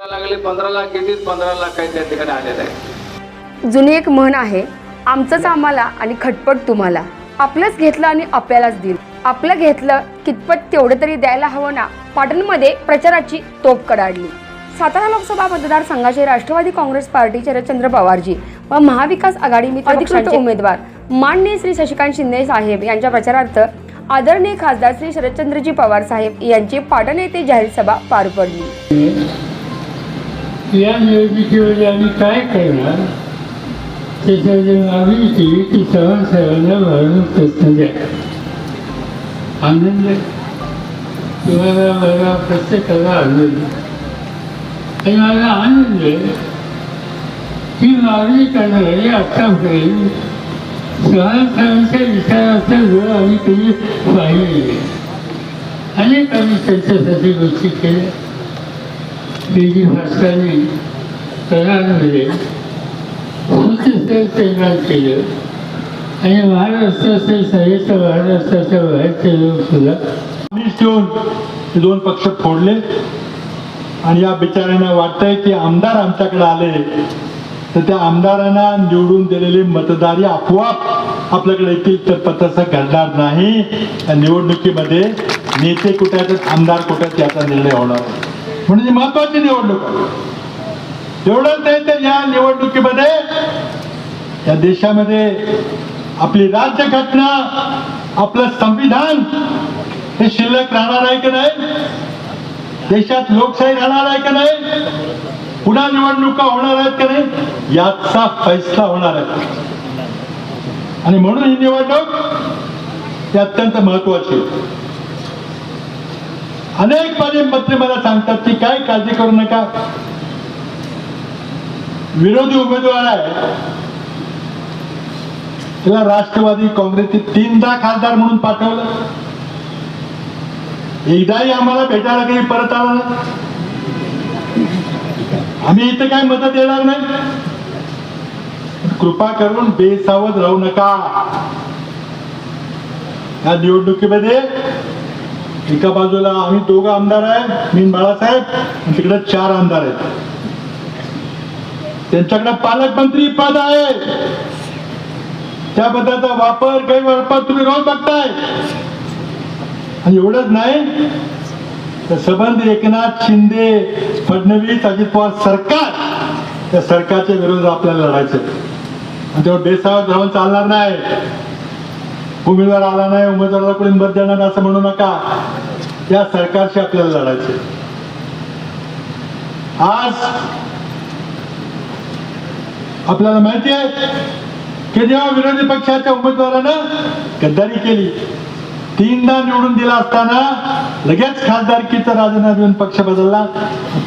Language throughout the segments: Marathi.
लागले पंधरा लाख किती पंधरा लाख काही त्या ठिकाणी आलेलं आहे जुनी एक म्हण आहे आमचंच आम्हाला आणि खटपट तुम्हाला. आपलंच घेतलं आणि आपल्यालाच दिलं. आपलं घेतलं कितपत तेवढं तरी द्यायला हवं ना पाटणमध्ये प्रचाराची तोप कडाडली. सातारा लोकसभा मतदारसंघाचे राष्ट्रवादी काँग्रेस पार्टी शरदचंद्र पवारजी व महाविकास आघाडी मित्र उमेदवार. माननीय श्री शशिकांत शिंदे साहेब यांच्या प्रचारार्थ आदरणीय खासदार श्री शरदचंद्रजी पवार साहेब यांची पाटण येथे जाहीर सभा पार पडली. या निवडणुकीमध्ये आम्ही काय करणार त्याच्यामध्ये मागणी केली की सर्व सर्वांना भरून प्रश्न द्या आनंद तुम्हाला मला प्रत्येकाला आनंद आणि मला आनंद ही मागणी करणारी आत्तापर्यंत सर्वांच्या विचाराचा वेळ आम्ही कधी पाहिलेली अनेक आम्ही त्यांच्यासाठी गोष्टी केल्या पीजी भास्करने करारमध्ये तैनात केलं आणि महाराष्ट्राचे सहित महाराष्ट्राच्या बाहेरचे लोक सुद्धा आम्हीच देऊन हे दोन पक्ष फोडले. आणि या बिचाऱ्यांना वाटतंय की आमदार आमच्याकडे आले. तर त्या आमदारांना निवडून दिलेले मतदारी आपोआप आपल्याकडे येतील तर पत्रसा घडणार नाही. निवडणुकीमध्ये नेते कुठे आहेत? आमदार कुठे आहेत? याचा निर्णय होणार. म्हणजे महत्वाची निवडणूक आहे. एवढंच नाही तर या निवडणुकीमध्ये या देशामध्ये आपली राज्यघटना आपलं संविधान हे शिल्लक राहणार आहे की नाही? देशात लोकशाही राहणार आहे की नाही? पुन्हा निवडणुका होणार आहेत का नाही? याचा फैसला होणार आहे. आणि म्हणून ही निवडणूक ही अत्यंत महत्वाची आहे. अनेक माझे मंत्री मला सांगतात की काय काळजी करू नका. विरोधी उमेदवार आहे त्याला राष्ट्रवादी काँग्रेसचे तीनदा खासदार म्हणून पाठवलं. एकदाही आम्हाला भेटायला काही परत आला आम्ही इथे काय मदत देणार नाही. कृपा करून बेसावध राहू नका. या निवडणुकीमध्ये एका बाजूला आम्ही दोघं आमदार आहे मी बाळासाहेब तिकडे चार आमदार आहेत. त्यांच्याकडे पालकमंत्री पद आहे. त्या पदाचा वापर गैरवापर तुम्ही रोज बघताय. आणि एवढंच नाही तर संबंध एकनाथ शिंदे फडणवीस अजित पवार सरकार त्या सरकारच्या विरोधात आपल्याला लढायचं आणि तेव्हा बेसावत राहून चालणार नाही. उमेदवार आला नाही उमेदवाराला कोणी मत देणार नाही असं म्हणू नका. या सरकारशी आपल्याला लढायचे आज आपल्याला माहिती आहे की जेव्हा विरोधी पक्षाच्या उमेदवारानं गद्दारी केली तीनदा निवडून दिला असताना लगेच खासदारकीचा राजीनामा देऊन पक्ष बदलला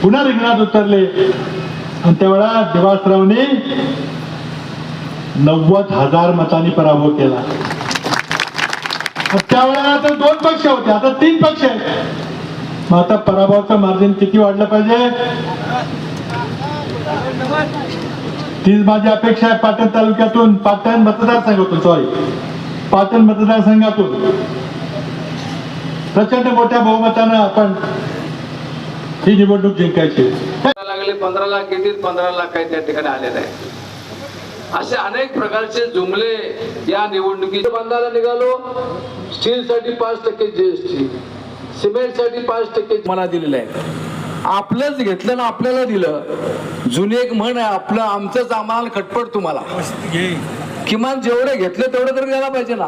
पुन्हा रिंगणात उतरले. आणि त्यावेळा देवासरावने नव्वद हजार मतांनी पराभव केला. त्यावेळेला आता दोन पक्ष होते. आता तीन पक्ष आहेत. मग आता पराभवाचं मार्जिन किती वाढलं पाहिजे? तीच माझी अपेक्षा आहे पाटण तालुक्यातून पाटण मतदारसंघातून सॉरी पाटण मतदारसंघातून. प्रचंड मोठ्या बहुमतानं आपण ही निवडणूक जिंकायची. लागले पंधरा लाख किती पंधरा लाख काही त्या ठिकाणी आलेले आहे असे अनेक प्रकारचे जुमले या निवडणुकीच्या बांधायला निघालो. स्टील साठी पाच टक्के जीएसटी सिमेंटसाठी पाच टक्के मला दिलेलं आहे. आपलंच घेतलं ना आपल्याला दिलं. जुनी एक म्हण आहे आपलं आमचंच आम्हाला खटपट तुम्हाला. किमान जेवढे घेतलं तेवढं तरी द्यायला पाहिजे ना.